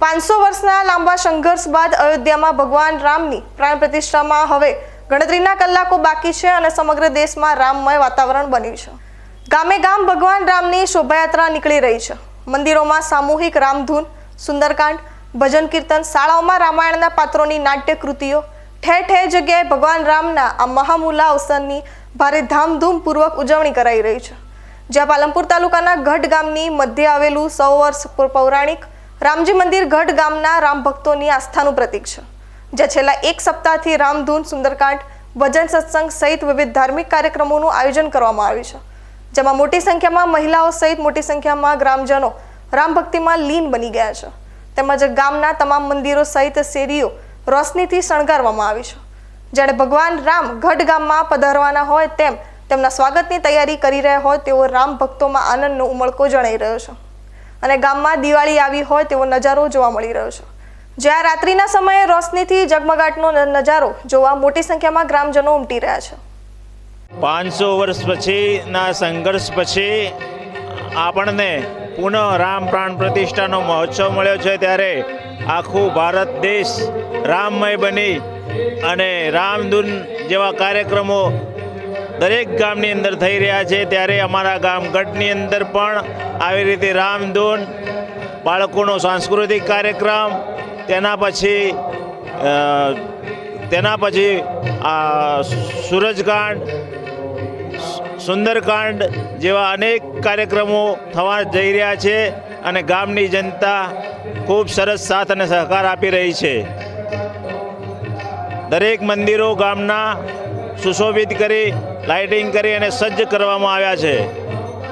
પાંચસો વર્ષના લાંબા સંઘર્ષ બાદ અયોધ્યામાં ભગવાન રામની પ્રાણ પ્રતિષ્ઠામાં હવે ગણતરીના કલાકો બાકી છે અને સમગ્ર દેશમાં રામમય વાતાવરણ બન્યું છે. ગામે ગામ ભગવાન રામની શોભાયાત્રા નીકળી રહી છે. મંદિરોમાં સામૂહિક રામધૂન, સુંદરકાંડ, ભજન કીર્તન, શાળાઓમાં રામાયણના પાત્રોની નાટ્ય કૃતિઓ, ઠેર ઠેર જગ્યાએ ભગવાન રામના આ મહામૂલા અવસરની ભારે ધામધૂમપૂર્વક ઉજવણી કરાઈ રહી છે. જ્યાં પાલનપુર તાલુકાના ગઢ ગામની મધ્ય આવેલું સો વર્ષ પૌરાણિક રામજી મંદિર ગઢ ગામના રામ ભક્તોની આસ્થાનું પ્રતીક છે, જે છેલ્લા એક સપ્તાહથી રામધૂન સુંદરકાંડ, ભજન સત્સંગ સહિત વિવિધ ધાર્મિક કાર્યક્રમોનું આયોજન કરવામાં આવ્યું છે, જેમાં મોટી સંખ્યામાં મહિલાઓ સહિત મોટી સંખ્યામાં ગ્રામજનો રામ ભક્તિમાં લીન બની ગયા છે, તેમજ ગામના તમામ મંદિરો સહિત શેરીઓ રોશનીથી શણગારવામાં આવી છે. જ્યારે ભગવાન રામ ગઢ ગામમાં પધારવાના હોય તેમ તેમના સ્વાગતની તૈયારી કરી રહ્યા હોય તેવો રામ ભક્તોમાં આનંદનો ઉમળકો જણાઈ રહ્યો છે. અને ગામમાં દિવાળી આવી હોય તેવો નજારો જોવા મળી રહ્યો છે. જ્યાં રાત્રિના સમયે રોશનીથી જગમગાટનો નજારો જોવા મોટી સંખ્યામાં ગ્રામજનો ઉમટી રહ્યા છે. પાંચસો વર્ષ પછીના સંઘર્ષ પછી આપણને પુનઃ રામ પ્રાણ પ્રતિષ્ઠાનો મહોત્સવ મળ્યો છે ત્યારે આખું ભારત દેશ રામમય બની અને રામધૂન જેવા કાર્યક્રમો દરેક ગામની અંદર થઈ રહ્યા છે. ત્યારે અમારા ગામ ગઢની અંદર પણ આવી રીતે રામધૂન બાળકોનો સાંસ્કૃતિક કાર્યક્રમ, તેના પછી તેના પછી આ સૂરજકાંડ, સુંદરકાંડ જેવા અનેક કાર્યક્રમો થવા જઈ રહ્યા છે અને ગામની જનતા ખૂબ સરસ સાથ અને સહકાર આપી રહી છે. દરેક મંદિરો ગામના સુશોભિત કરી લાઇટિંગ કરી અને સજ્જ કરવામાં આવ્યા છે.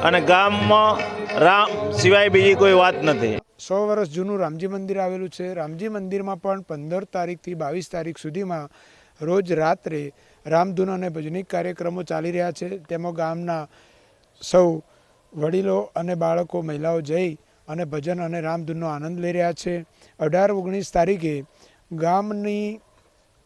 અને ગામમાં રામ સિવાય બીજી કોઈ વાત નથી. સો વર્ષ જૂનું રામજી મંદિર આવેલું છે. રામજી મંદિરમાં પણ પંદર તારીખથી બાવીસ તારીખ સુધીમાં રોજ રાત્રે રામધૂન અને ભજનિક કાર્યક્રમો ચાલી રહ્યા છે. તેમાં ગામના સૌ વડીલો અને બાળકો, મહિલાઓ જઈ અને ભજન અને રામધૂનનો આનંદ લઈ રહ્યા છે. અઢાર ઓગણીસ તારીખે ગામની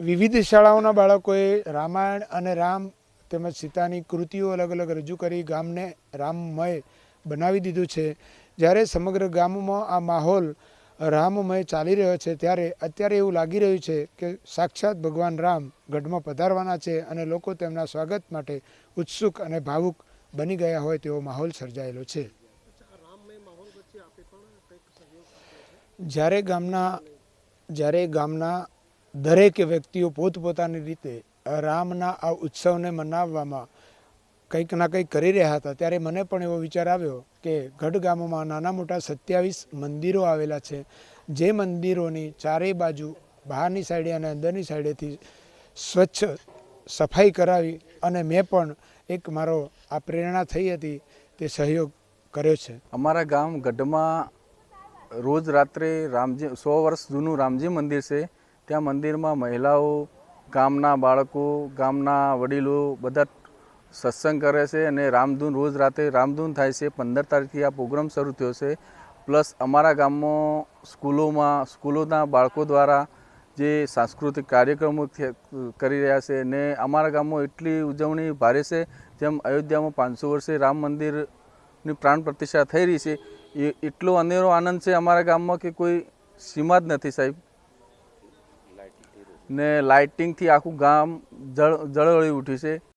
વિવિધ શાળાઓના બાળકોએ રામાયણ અને રામ તેમજ સીતાની કૃતિઓ અલગ અલગ રજૂ કરી ગામને રામમય બનાવી દીધું છે. જ્યારે સમગ્ર ગામમાં આ માહોલ રામમય ચાલી રહ્યો છે, ત્યારે અત્યારે એવું લાગી રહ્યું છે કે સાક્ષાત ભગવાન રામ ગઢમાં પધારવાના છે અને લોકો તેમના સ્વાગત માટે ઉત્સુક અને ભાવુક બની ગયા હોય તેવો માહોલ સર્જાયેલો છે. જ્યારે ગામના જ્યારે ગામના દરેક વ્યક્તિઓ પોતપોતાની રીતે રામના આ ઉત્સવને મનાવવામાં કંઈક ના કંઈક કરી રહ્યા હતા. ત્યારે મને પણ એવો વિચાર આવ્યો કે ગઢ ગામમાં નાના મોટા સત્યાવીસ મંદિરો આવેલા છે. જે મંદિરોની ચારેય બાજુ બહારની સાઈડે અને અંદરની સાઈડેથી સ્વચ્છ સફાઈ કરાવી અને મેં પણ એક મારો આ પ્રેરણા થઈ હતી તે સહયોગ કર્યો છે. અમારા ગામ ગઢમાં રોજ રાત્રે રામજી સો વર્ષ જૂનું રામજી મંદિર છે. ત્યાં મંદિરમાં મહિલાઓ ગામના બાળકો, ગામના વડીલો બધા સત્સંગ કરે છે અને રામધૂન રોજ રાત્રે રામધૂન થાય છે. પંદર તારીખથી આ પ્રોગ્રામ શરૂ થયો છે. પ્લસ અમારા ગામમાં સ્કૂલોમાં, સ્કૂલોના બાળકો દ્વારા જે સાંસ્કૃતિક કાર્યક્રમો કરી રહ્યા છે ને અમારા ગામમાં એટલી ઉજવણી ભારે છે. જેમ અયોધ્યામાં પાંચસો વર્ષે રામ મંદિરની પ્રાણ પ્રતિષ્ઠા થઈ રહી છે. એ, એટલો અનેરો આનંદ છે અમારા ગામમાં કે કોઈ સીમા જ નથી સાહેબ. ને લાઇટિંગથી આખું ગામ જળ જળહળી ઉઠ્યું છે.